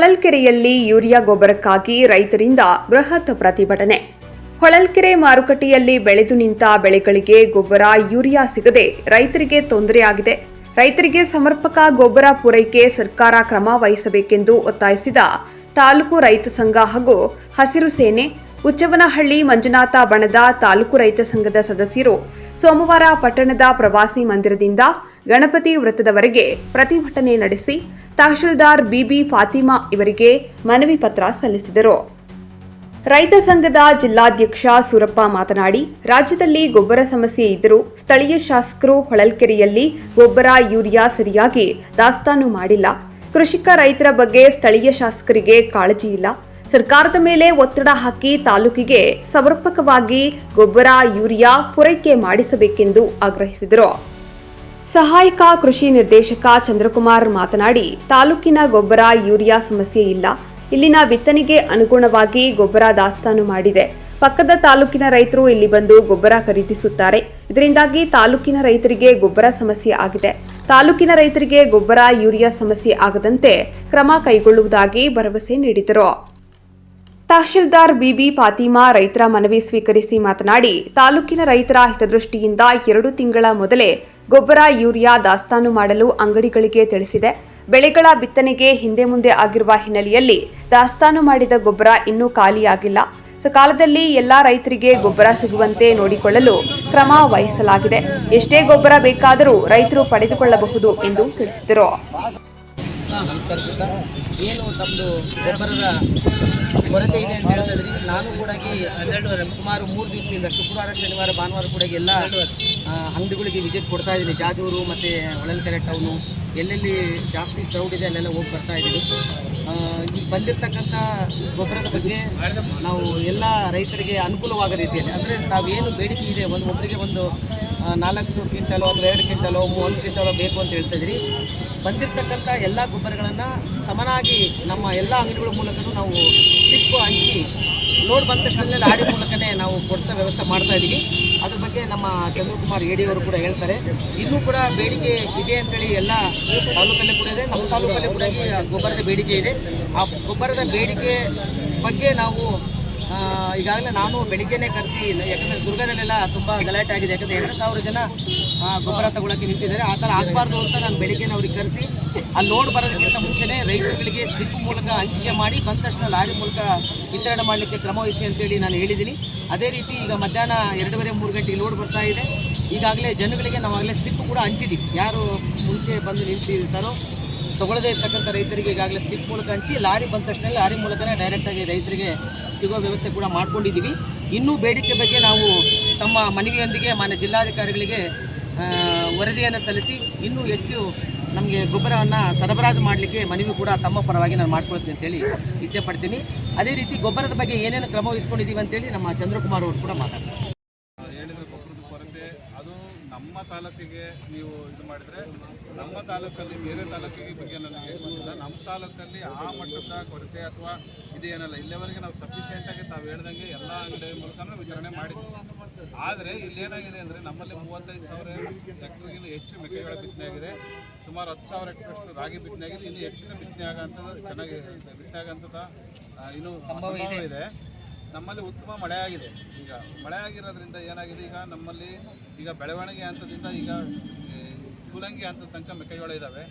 ಹೊಳಲ್ಕೆರೆಯಲ್ಲಿ urea ಗೊಬ್ಬರಕ್ಕಾಗಿ ರೈತರಿಂದ ಬೃಹತ್ ಪ್ರತಿಭಟನೆ. ಹೊಳಲ್ಕೆರೆ ಮಾರುಕಟ್ಟೆಯಲ್ಲಿ ಬೆಳೆದು ನಿಂತ ಬೆಳೆಗಳಿಗೆ ಗೊಬ್ಬರ, ಯೂರಿಯಾ ಸಿಗದೆ ರೈತರಿಗೆ ತೊಂದರೆಯಾಗಿದೆ ರೈತರಿಗೆ ಸಮರ್ಪಕ ಗೊಬ್ಬರ ಪೂರೈಕೆ ಸರ್ಕಾರ ಕ್ರಮ ವಹಿಸಬೇಕೆಂದು ಒತ್ತಾಯಿಸಿದ ತಾಲೂಕು ರೈತ ಸಂಘ ಹಾಗೂ ಹಸಿರು ಸೇನೆ ಉಚ್ಚವನಹಳ್ಳಿ ಮಂಜುನಾಥ ಬಣದ ತಾಲೂಕು ರೈತ ಸಂಘದ ಸದಸ್ಯರು ಸೋಮವಾರ ಪಟ್ಟಣದ ಪ್ರವಾಸಿ ಮಂದಿರದಿಂದ ಗಣಪತಿ ವೃತ್ತದವರೆಗೆ ಪ್ರತಿಭಟನೆ ನಡೆಸಿ ತಹಶೀಲ್ದಾರ್ ಬಿಬಿ ಫಾತಿಮಾ ಇವರಿಗೆ ಮನವಿ ಪತ್ರ ಸಲ್ಲಿಸಿದರು. ರೈತ ಸಂಘದ ಜಿಲ್ಲಾಧ್ಯಕ್ಷ ಸೂರಪ್ಪ ಮಾತನಾಡಿ, ರಾಜ್ಯದಲ್ಲಿ ಗೊಬ್ಬರ ಸಮಸ್ಯೆ ಇದ್ದರೂ ಸ್ಥಳೀಯ ಶಾಸಕರು ಹೊಳಲ್ಕೆರೆಯಲ್ಲಿ ಗೊಬ್ಬರ, ಯೂರಿಯಾ ಸರಿಯಾಗಿ ದಾಸ್ತಾನು ಮಾಡಿಲ್ಲ. ಕೃಷಿಕ ರೈತರ ಬಗ್ಗೆ ಸ್ಥಳೀಯ ಶಾಸಕರಿಗೆ ಕಾಳಜಿ ಇಲ್ಲ. ಸರ್ಕಾರದ ಮೇಲೆ ಒತ್ತಡ ಹಾಕಿ ತಾಲೂಕಿಗೆ ಸಮರ್ಪಕವಾಗಿ ಗೊಬ್ಬರ, ಯೂರಿಯಾ ಪೂರೈಕೆ ಮಾಡಿಸಬೇಕೆಂದು ಆಗ್ರಹಿಸಿದರು. ಸಹಾಯಕ ಕೃಷಿ ನಿರ್ದೇಶಕ ಚಂದ್ರಕುಮಾರ್ ಮಾತನಾಡಿ, ತಾಲೂಕಿನ ಗೊಬ್ಬರ, ಯೂರಿಯಾ ಸಮಸ್ಯೆ ಇಲ್ಲ. ಇಲ್ಲಿನ ಬಿತ್ತನೆಗೆ ಅನುಗುಣವಾಗಿ ಗೊಬ್ಬರ ದಾಸ್ತಾನು ಮಾಡಿದೆ. ಪಕ್ಕದ ತಾಲೂಕಿನ ರೈತರು ಇಲ್ಲಿ ಬಂದು ಗೊಬ್ಬರ ಖರೀದಿಸುತ್ತಾರೆ. ಇದರಿಂದಾಗಿ ತಾಲೂಕಿನ ರೈತರಿಗೆ ಗೊಬ್ಬರ ಸಮಸ್ಯೆ ಆಗಿದೆ. ತಾಲೂಕಿನ ರೈತರಿಗೆ ಗೊಬ್ಬರ, ಯೂರಿಯಾ ಸಮಸ್ಯೆ ಆಗದಂತೆ ಕ್ರಮ ಕೈಗೊಳ್ಳುವುದಾಗಿ ಭರವಸೆ ನೀಡಿದರು. ತಹಶೀಲ್ದಾರ್ ಬಿಬಿ ಫಾತಿಮಾ ರೈತರ ಮನವಿ ಸ್ವೀಕರಿಸಿ ಮಾತನಾಡಿ, ತಾಲೂಕಿನ ರೈತರ ಹಿತದೃಷ್ಟಿಯಿಂದ ಎರಡು ತಿಂಗಳ ಮೊದಲೇ ಗೊಬ್ಬರ, ಯೂರಿಯಾ ದಾಸ್ತಾನು ಮಾಡಲು ಅಂಗಡಿಗಳಿಗೆ ತಿಳಿಸಿದೆ. ಬೆಳೆಗಳ ಬಿತ್ತನೆಗೆ ಹಿಂದೆ ಮುಂದೆ ಆಗಿರುವ ಹಿನ್ನೆಲೆಯಲ್ಲಿ ದಾಸ್ತಾನು ಮಾಡಿದ ಗೊಬ್ಬರ ಇನ್ನೂ ಖಾಲಿಯಾಗಿಲ್ಲ. ಸಕಾಲದಲ್ಲಿ ಎಲ್ಲಾ ರೈತರಿಗೆ ಗೊಬ್ಬರ ಸಿಗುವಂತೆ ನೋಡಿಕೊಳ್ಳಲು ಕ್ರಮ ವಹಿಸಲಾಗಿದೆ. ಎಷ್ಟೇ ಗೊಬ್ಬರ ಬೇಕಾದರೂ ರೈತರು ಪಡೆದುಕೊಳ್ಳಬಹುದು ಎಂದು ತಿಳಿಸಿದರು. ಕೊರತೆ ಇದೆ ಅಂತ ಹೇಳಿದ್ರಿ ನಾನು ಕೂಡ ಸುಮಾರು ಮೂರು ದಿವಸದಿಂದ ಶುಕ್ರವಾರ, ಶನಿವಾರ, ಭಾನುವಾರ ಕೂಡ ಎಲ್ಲ ಅಂಗಡಿಗಳಿಗೆ ವಿಸಿಟ್ ಕೊಡ್ತಾ ಇದ್ದೀನಿ. ಜಾಜೂರು ಮತ್ತು ಹೊಳಲ್ಕೆರೆ ಟೌನು ಎಲ್ಲೆಲ್ಲಿ ಜಾಸ್ತಿ ಕ್ರೌಡ್ ಇದೆ, ಅಲ್ಲೆಲ್ಲ ಹೋಗಿ ಬರ್ತಾ ಇದ್ದೀವಿ. ಈಗ ಬಂದಿರತಕ್ಕಂಥ ಗೊಬ್ಬರದ ಬಗ್ಗೆ ನಾವು ಎಲ್ಲ ರೈತರಿಗೆ ಅನುಕೂಲವಾದ ರೀತಿಯಲ್ಲಿ, ಅಂದರೆ ನಾವೇನು ಬೇಡಿಕೆ ಇದೆ, ಒಂದು ಒಬ್ಬರಿಗೆ ಒಂದು ನಾಲ್ಕು ಕ್ವಿಂಟಲೋ ಅಥವಾ ಎರಡು ಕ್ವಿಂಟಲೋ ಒಂದು ಕ್ವಿಂಟಲೋ ಬೇಕು ಅಂತ ಹೇಳ್ತಾ ಇದ್ರಿ ಬಂದಿರತಕ್ಕಂಥ ಎಲ್ಲ ಗೊಬ್ಬರಗಳನ್ನು ಸಮನಾಗಿ ನಮ್ಮ ಎಲ್ಲ ಅಂಗಡಿಗಳ ಮೂಲಕನೂ ನಾವು ಟಿಪ್ಪು ಹಂಚಿ ಲೋಡ್ ಬಂದ ತಕ್ಷಣ ಲಾರಿ ಮೂಲಕನೇ ನಾವು ಕೊಡಿಸೋ ವ್ಯವಸ್ಥೆ ಮಾಡ್ತಾ ಇದ್ದೀವಿ. ಅದ್ರ ಬಗ್ಗೆ ನಮ್ಮ ಚಂದ್ರಕುಮಾರ್ ಎಡಿ ಅವರು ಕೂಡ ಹೇಳ್ತಾರೆ. ಇನ್ನೂ ಕೂಡ ಬೇಡಿಕೆ ಇದೆ ಅಂತೇಳಿ ಎಲ್ಲ ತಾಲೂಕಲ್ಲೇ ಕೂಡ ಇದೆ. ನಮ್ಮ ತಾಲೂಕಲ್ಲೇ ಕೂಡ ಗೊಬ್ಬರದ ಬೇಡಿಕೆ ಇದೆ. ಆ ಗೊಬ್ಬರದ ಬೇಡಿಕೆ ಬಗ್ಗೆ ನಾವು ಈಗಾಗಲೇ ನಾನು ಬೆಳಿಗ್ಗೆನೆ ಕರೆಸಿ, ಯಾಕಂದರೆ ದುರ್ಗದಲ್ಲೆಲ್ಲ ತುಂಬ ಗಲಾಟೆ ಆಗಿದೆ. ಯಾಕಂದರೆ ಎರಡು ಸಾವಿರ ಜನ ಗೊಬ್ಬರ ತಗೊಳಕ್ಕೆ ನಿಂತಿದ್ದಾರೆ. ಆ ಥರ ಆಗಬಾರ್ದು ಅಂತ ನಾನು ಬೆಳಿಗ್ಗೆನೇ ಅವ್ರಿಗೆ ಕರೆಸಿ, ಅಲ್ಲಿ ಲೋಡ್ ಬರೋದಕ್ಕಿಂತ ಮುಂಚೆನೇ ರೈತರುಗಳಿಗೆ ಸ್ಲಿಪ್ ಮೂಲಕ ಹಂಚಿಕೆ ಮಾಡಿ, ಬಂದ ತಕ್ಷಣ ಲಾರಿ ಮೂಲಕ ವಿತರಣೆ ಮಾಡಲಿಕ್ಕೆ ಕ್ರಮ ವಹಿಸಿ ಅಂತೇಳಿ ನಾನು ಹೇಳಿದ್ದೀನಿ. ಅದೇ ರೀತಿ ಈಗ ಮಧ್ಯಾಹ್ನ ಎರಡೂವರೆ, ಮೂರು ಗಂಟೆಗೆ ಲೋಡ್ ಬರ್ತಾ ಇದೆ. ಈಗಾಗಲೇ ಜನಗಳಿಗೆ ನಾವಾಗಲೇ ಸ್ಲಿಪ್ ಕೂಡ ಹಂಚಿದ್ದೀವಿ ಯಾರು ಮುಂಚೆ ಬಂದು ನಿಂತಿರ್ತಾರೋ ತಗೊಳ್ಳದೇ ಇರ್ತಕ್ಕಂಥ ರೈತರಿಗೆ ಈಗಾಗಲೇ ಸ್ಲಿಪ್ ಮೂಲಕ ಹಂಚಿ ಲಾರಿ ಬಂದ ತಕ್ಷಣ ಲಾರಿ ಮೂಲಕನೇ ಡೈರೆಕ್ಟಾಗಿ ರೈತರಿಗೆ ಸಿಗೋ ವ್ಯವಸ್ಥೆ ಕೂಡ ಮಾಡ್ಕೊಂಡಿದ್ದೀವಿ. ಇನ್ನೂ ಬೇಡಿಕೆ ಬಗ್ಗೆ ನಾವು ತಮ್ಮ ಮನವಿಯೊಂದಿಗೆ ಮಾನ್ಯ ಜಿಲ್ಲಾಧಿಕಾರಿಗಳಿಗೆ ವರದಿಯನ್ನು ಸಲ್ಲಿಸಿ ಇನ್ನೂ ಹೆಚ್ಚು ನಮಗೆ ಗೊಬ್ಬರವನ್ನು ಸರಬರಾಜು ಮಾಡಲಿಕ್ಕೆ ಮನವಿ ಕೂಡ ತಮ್ಮ ಪರವಾಗಿ ನಾನು ಮಾಡ್ಕೊಳ್ತೀನಿ ಅಂತೇಳಿ ಇಚ್ಛೆ ಪಡ್ತೀನಿ. ಅದೇ ರೀತಿ ಗೊಬ್ಬರದ ಬಗ್ಗೆ ಏನೇನು ಕ್ರಮ ವಹಿಸ್ಕೊಂಡಿದ್ದೀವಿ ಅಂತೇಳಿ ನಮ್ಮ ಚಂದ್ರಕುಮಾರ್ ಅವರು ಕೂಡ ಮಾತಾಡ್ತಾರೆ ಹೇಳಿದ್ರೆ ಗೊಬ್ಬರದ ಕೊರತೆ ಅದು ನಮ್ಮ ತಾಲೂಕಿಗೆ ನೀವು ಇದು ಮಾಡಿದರೆ ನಮ್ಮ ತಾಲೂಕಲ್ಲಿ ಬೇರೆ ತಾಲೂಕಿಗೆ ಬಗ್ಗೆ ನನಗೆ ಗೊತ್ತಿಲ್ಲ ನಮ್ಮ ತಾಲೂಕಲ್ಲಿ ಆ ಮಟ್ಟದ ಕೊರತೆ ಅಥವಾ ಇದೇನಲ್ಲ ಇಲ್ಲಿವರೆಗೆ ನಾವು ಸಫಿಷಿಯೆಂಟಾಗಿ ತಾವು ಹೇಳ್ದಂಗೆ ಎಲ್ಲ ಅಂಗಡಿ ಮೂಲಕ ವಿತರಣೆ ಮಾಡಿದ್ವಿ. ಆದರೆ ಇಲ್ಲೇನಾಗಿದೆ ಅಂದರೆ ನಮ್ಮಲ್ಲಿ ಮೂವತ್ತೈದು ಸಾವಿರ ಹೆಕ್ಟರ್ಗಿಂತ ಹೆಚ್ಚು ಮೆಕ್ಕೆಗಳ ಬಿತ್ತನೆ ಆಗಿದೆ. ಸುಮಾರು ಹತ್ತು ಸಾವಿರ ಹೆಕ್ಟರ್ಷ್ಟು ರಾಗಿ ಬಿತ್ತನೆ ಆಗಿದೆ. ಇಲ್ಲಿ ಹೆಚ್ಚಿನ ಬಿತ್ತನೆ ಆಗೋಂಥದ್ದು ಚೆನ್ನಾಗಿ ಬಿತ್ತನೆ ಆಗೋಂಥದ್ದು ಇನ್ನೂ ಸಂಭವ ಇದೆ. ನಮ್ಮಲ್ಲಿ ಉತ್ತಮ ಮಳೆಯಾಗಿದೆ. ಈಗ ಮಳೆ ಆಗಿರೋದ್ರಿಂದ ಏನಾಗಿದೆ? ಈಗ ನಮ್ಮಲ್ಲಿ ಈಗ ಬೆಳವಣಿಗೆ ಹಂತದಿಂದ ಈಗ ಸೂಲಂಗಿ ಹಂತದ ತನಕ ಮೆಕ್ಕೆಜೋಳ ಇದ್ದಾವೆ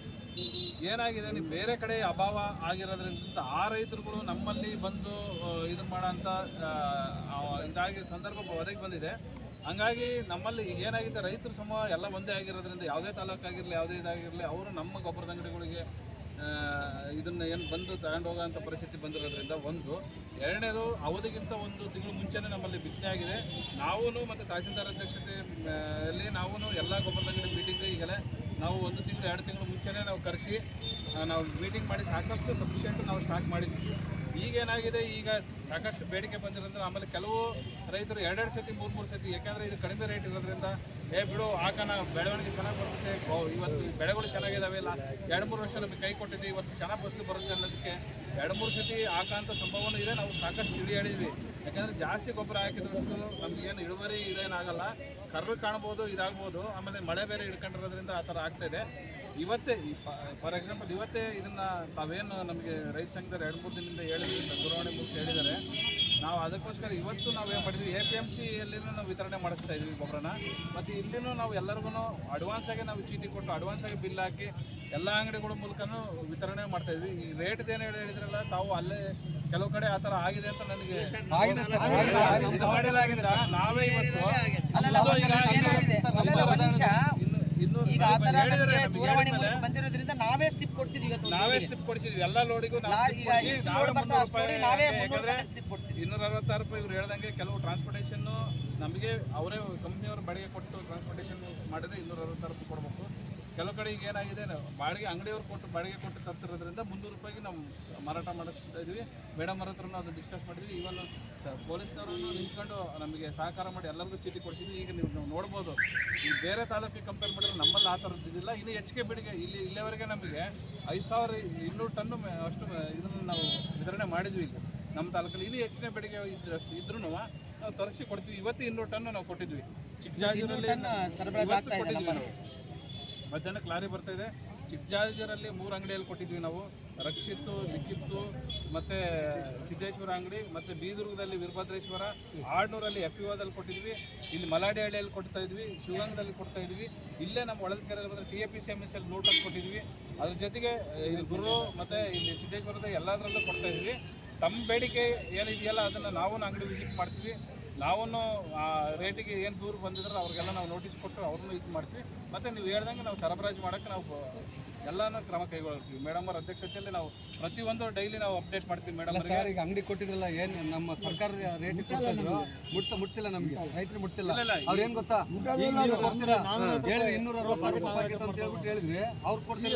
ಏನಾಗಿದೆ? ನೀವು ಬೇರೆ ಕಡೆ ಅಭಾವ ಆಗಿರೋದ್ರಿಂದ ಆ ರೈತರುಗಳು ನಮ್ಮಲ್ಲಿ ಬಂದು ಇದು ಮಾಡೋಂಥ ಇದಾಗಿ ಸಂದರ್ಭ ಒದಗಿ ಬಂದಿದೆ. ಹಂಗಾಗಿ ನಮ್ಮಲ್ಲಿ ಏನಾಗಿದೆ? ರೈತರು ಸಮ ಎಲ್ಲ ಒಂದೇ ಆಗಿರೋದ್ರಿಂದ ಯಾವುದೇ ತಾಲೂಕಾಗಿರಲಿ, ಯಾವುದೇ ಇದಾಗಿರಲಿ, ಅವರು ನಮ್ಮ ಗೊಬ್ಬರದ ಅಂಗಡಿಗಳಿಗೆ ಇದನ್ನ ಏನು ಬಂದು ತಗೊಂಡು ಹೋಗೋಂಥ ಪರಿಸ್ಥಿತಿ ಬಂದಿರೋದ್ರಿಂದ ಒಂದು ಎರಡನೇದು ಅವಧಿಗಿಂತ ಒಂದು ತಿಂಗಳು ಮುಂಚೆನೇ ನಮ್ಮಲ್ಲಿ ಬಿತ್ತನೆ ಆಗಿದೆ. ನಾವೂ ಮತ್ತು ತಹಸೀಲ್ದಾರ್ ಅಧ್ಯಕ್ಷತೆ ಆ, ಅಲ್ಲಿ ನಾವು ಎಲ್ಲ ಗೊಬ್ಬರದಂಗಡಿ ಮೀಟಿಂಗ್ ಈಗಲೇ ನಾವು ಒಂದು ತಿಂಗಳು ಎರಡು ತಿಂಗಳು ಮುಂಚೆನೇ ನಾವು ಕರೆಸಿ ನಾವು ಮೀಟಿಂಗ್ ಮಾಡಿ ಸಾಕಷ್ಟು ಸಫಿಷಿಯೆಂಟ್ ನಾವು ಸ್ಟಾಕ್ ಮಾಡಿದ್ವಿ. ಈಗೇನಾಗಿದೆ ಈಗ ಸಾಕಷ್ಟು ಬೇಡಿಕೆ ಬಂದಿರೋದ್ರಿಂದ ಆಮೇಲೆ ಕೆಲವು ರೈತರು ಎರಡೆರಡು ಸತಿ, ಮೂರು ಮೂರು ಸತಿ, ಯಾಕೆಂದ್ರೆ ಇದು ಕಡಿಮೆ ರೇಟ್ ಇರೋದ್ರಿಂದ, ಏ ಬಿಡು ಹಾಕೋಣ ಬೆಳವಣಿಗೆ ಚೆನ್ನಾಗಿ ಬರುತ್ತೆ. ಇವತ್ತು ಬೆಳೆಗಳು ಚೆನ್ನಾಗಿದ್ದಾವೆ ಇಲ್ಲ, ಎರಡು, ಮೂರು ವರ್ಷ ನಮಗೆ ಕೈ ಕೊಟ್ಟಿದ್ವಿ ಇವತ್ತು ಚೆನ್ನಾಗಿ ಫಸ್ಲು ಬರುತ್ತೆ ಅನ್ನೋದಕ್ಕೆ ಎರಡು ಮೂರು ಸತಿ ಹಾಕೋಂಥ ಸಂಭವನೂ ಇದೆ. ನಾವು ಸಾಕಷ್ಟು ತಿಳಿ ಹೇಳಿದ್ವಿ. ಯಾಕಂದರೆ ಜಾಸ್ತಿ ಗೊಬ್ಬರ ಹಾಕಿದಷ್ಟು ನಮಗೇನು ಇಳುವರಿ ಇದೇನಾಗಲ್ಲ. ಕರ್ರು ಕಾಣ್ಬೋದು, ಇದಾಗ್ಬೋದು. ಆಮೇಲೆ ಮಳೆ ಬೇರೆ ಹಿಡ್ಕೊಂಡಿರೋದ್ರಿಂದ ಆ ಥರ ಆಗ್ತಾಯಿದೆ ಇವತ್ತೇ ಫಾರ್ ಎಕ್ಸಾಂಪಲ್ ಇವತ್ತೇ ಇದನ್ನು ತಾವೇನು ನಮಗೆ ರೈತ ಸಂಘದ ಎರಡು ಮೂರು ದಿನದಿಂದ ಹೇಳಿದ್ವಿ ದೂರವಾಣಿ ಮೂಲಕ ಹೇಳಿದ್ದಾರೆ. ನಾವು ಅದಕ್ಕೋಸ್ಕರ ಇವತ್ತು ನಾವು ಏನು ಮಾಡಿದ್ವಿ, ಎ ಪಿ ಎಂ ಸಿಯಲ್ಲಿನೂ ನಾವು ವಿತರಣೆ ಮಾಡಿಸ್ತಾ ಇದ್ವಿ ಗೊಬ್ಬರನ. ಮತ್ತು ಇಲ್ಲಿನೂ ನಾವು ಎಲ್ಲರಿಗೂ ಅಡ್ವಾನ್ಸ್ ಆಗಿ ನಾವು ಚೀಟಿ ಕೊಟ್ಟು ಅಡ್ವಾನ್ಸ್ ಆಗಿ ಬಿಲ್ ಹಾಕಿ ಎಲ್ಲ ಅಂಗಡಿಗಳ ಮೂಲಕನೂ ವಿತರಣೆ ಮಾಡ್ತಾಯಿದ್ವಿ ಈ ರೇಟ್ ಏನು ಹೇಳಿದ್ರಲ್ಲ ತಾವು ಅಲ್ಲೇ ಕೆಲವು ಕಡೆ ಆ ಥರ ಆಗಿದೆ ಅಂತ ನನಗೆ ನಾವೇ ಇವತ್ತು ಈಗ ಆ ಹೇಳಿದ್ದಾರೆ ನಮ್ಗೆ ದೂರವಾಣಿ ಮೂಲಕ ಬಂದಿರೋದ್ರಿಂದ ನಾವೇ ಸ್ಲಿಪ್ ಕೊಡ್ಸಿದ್ವಿ ಇವತ್ತು ನಾವೇ. ಸ್ಲಿಪ್ ಕೊಡಿಸಿದ್ವಿ. ಎಲ್ಲ ಲೋಡಿಗೂ ನಾವು ಸ್ಲಿಪ್ ಕೊಡ್ಸಿದ್ವಿ. ಇನ್ನೂರ ಅರವತ್ತಾರು ರೂಪಾಯಿ ಇವ್ರು ಹೇಳ್ದಂಗೆ ಕೆಲವು ಟ್ರಾನ್ಸ್ಪೋರ್ಟೇಷನ್ ನಮಗೆ ಅವರೇ ಕಂಪ್ನಿಯವರು ಬಾಡಿಗೆ ಕೊಟ್ಟು ಟ್ರಾನ್ಸ್ಪೋರ್ಟೇಷನ್ ಮಾಡಿದ್ರೆ ಇನ್ನೂರ ಅರವತ್ತಾರು ರೂಪಾಯಿ ಕೊಡಬೇಕು. ಕೆಲವು ಕಡೆ ಈಗ ಏನಾಗಿದೆ ಬಾಡಿಗೆ ಅಂಗಡಿಯವ್ರು ಕೊಟ್ಟು ಬಾಡಿಗೆ ಕೊಟ್ಟು ತರ್ತಿರೋದ್ರಿಂದ ಮುನ್ನೂರು ರೂಪಾಯಿಗೆ ನಾವು ಮಾರಾಟ ಮಾಡಿಸ್ತಾ ಇದ್ವಿ ಮೇಡಮ್ ಅವ್ರ ಹತ್ರನೂ ಅದು ಡಿಸ್ಕಸ್ ಮಾಡಿದ್ವಿ. ಇವನ್ ಪೊಲೀಸ್ನವರು ನಿಂತ್ಕೊಂಡು ನಮಗೆ ಸಹಕಾರ ಮಾಡಿ ಎಲ್ಲರಿಗೂ ಚೀಟಿ ಕೊಡಿಸಿದ್ವಿ. ಈಗ ನೀವು ನೀವು ನೋಡ್ಬೋದು. ಈ ಬೇರೆ ತಾಲೂಕಿಗೆ ಕಂಪೇರ್ ಮಾಡಿದ್ರೆ ನಮ್ಮಲ್ಲಿ ಆ ಥರದ್ದು ಇದಿಲ್ಲ. ಇನ್ನು ಹೆಚ್ಚಿಗೆ ಬಿಡಿಗೆ ಇಲ್ಲಿ ಇಲ್ಲಿವರೆಗೆ ನಮಗೆ ಐದು ಸಾವಿರ ಇನ್ನೂರು ಟನ್ನು ಅಷ್ಟು ಇದನ್ನು ನಾವು ವಿತರಣೆ ಮಾಡಿದ್ವಿ ಈಗ ನಮ್ಮ ತಾಲೂಕಲ್ಲಿ ಇನ್ನೂ ಹೆಚ್ಚಿನ ಬೆಳಿಗ್ಗೆ ಇದ್ರೆ ಅಷ್ಟು ಇದ್ರೂ ನಾವು ತರಿಸಿ ಕೊಡ್ತೀವಿ. ಇವತ್ತು ಇನ್ನೂರು ಟನ್ನು ನಾವು ಕೊಟ್ಟಿದ್ವಿ. ಆಗ್ತಾ ಇದೆ ಕೊಟ್ಟಿದ್ವಿ ನಾವು. ಮಧ್ಯಾಹ್ನಕ್ಕೆ ಲಾರಿ ಇದೆ. ಚಿಕ್ಕಜಾಜರಲ್ಲಿ ಮೂರು ಅಂಗಡಿಯಲ್ಲಿ ಕೊಟ್ಟಿದ್ವಿ ನಾವು. ರಕ್ಷಿತ್ತು, ಲಿಖಿತ್ತು, ಮತ್ತು ಸಿದ್ದೇಶ್ವರ ಅಂಗಡಿ, ಮತ್ತು ಬೀದುರ್ಗದಲ್ಲಿ ವೀರಭದ್ರೇಶ್ವರ ಆಡ್ನೂರಲ್ಲಿ ಎಫ್ ದಲ್ಲಿ ಕೊಟ್ಟಿದ್ವಿ. ಇಲ್ಲಿ ಮಲಾಡಿಹಳ್ಳಿಯಲ್ಲಿ ಕೊಡ್ತಾ ಇದ್ವಿ, ಶಿವಗಂಗದಲ್ಲಿ ಕೊಡ್ತಾ ಇದ್ವಿ. ಇಲ್ಲೇ ನಮ್ಮ ಹೊಳಲ್ಕೆರೆಯಲ್ಲಿ ಬಂದರೆ T A P C M S ಅಲ್ಲಿ ನೋಟಲ್ಲಿ ಕೊಟ್ಟಿದ್ವಿ. ಅದ್ರ ಜೊತೆಗೆ, ಇಲ್ಲಿ ಗುರು ಮತ್ತು ಇಲ್ಲಿ ಸಿದ್ದೇಶ್ವರದ ಎಲ್ಲದರಲ್ಲೂ ಕೊಡ್ತಾ ಇದ್ವಿ. ತಮ್ಮ ಬೇಡಿಕೆ ಏನಿದೆಯಲ್ಲ ಅದನ್ನು ನಾವು ಅಂಗಡಿ ವಿಸಿಟ್ ಮಾಡ್ತೀವಿ. ನಾವು ಆ ರೇಟಿಗೆ ಏನು ದೂರ ಬಂದಿದ್ರೆ ಅವ್ರಿಗೆಲ್ಲ ನಾವು ನೋಟಿಸ್ ಕೊಟ್ಟು ಅವ್ರನ್ನೂ ಇದು ಮಾಡ್ತೀವಿ. ಮತ್ತು ನೀವು ಹೇಳ್ದಂಗೆ ನಾವು ಸರಬರಾಜು ಮಾಡೋಕ್ಕೆ ನಾವು ಎಲ್ಲನೂ ಕ್ರಮ ಕೈಗೊಳ್ತೀವಿ. ಮೇಡಮ್ ಅವ್ರ ಅಧ್ಯಕ್ಷತೆಯಲ್ಲಿ ನಾವು ಪ್ರತಿಯೊಂದು ಡೈಲಿ ನಾವು ಅಪ್ಡೇಟ್ ಮಾಡ್ತೀವಿ ಮೇಡಮ್ ಈಗ ಅಂಗಡಿ ಕೊಟ್ಟಿದ್ರಲ್ಲ ಏನು ನಮ್ಮ ಸರ್ಕಾರ ರೇಟ್ ಮುಟ್ಟ ಮುಟ್ತಿಲ್ಲ ನಮಗೆ. ರೈತರು ಮುಟ್ತಿಲ್ಲ ಇಲ್ಲ, ಅವ್ರು ಏನು ಗೊತ್ತಾ? ಹೇಳಿದ್ರೆ ಇನ್ನೂರ ಅರವತ್ತು ರೂಪಾಯಿ ಅಂತ ಹೇಳ್ಬಿಟ್ಟು ಹೇಳಿದ್ವಿ ಅವ್ರು ಕೊಡ್ತಿಲ್ಲ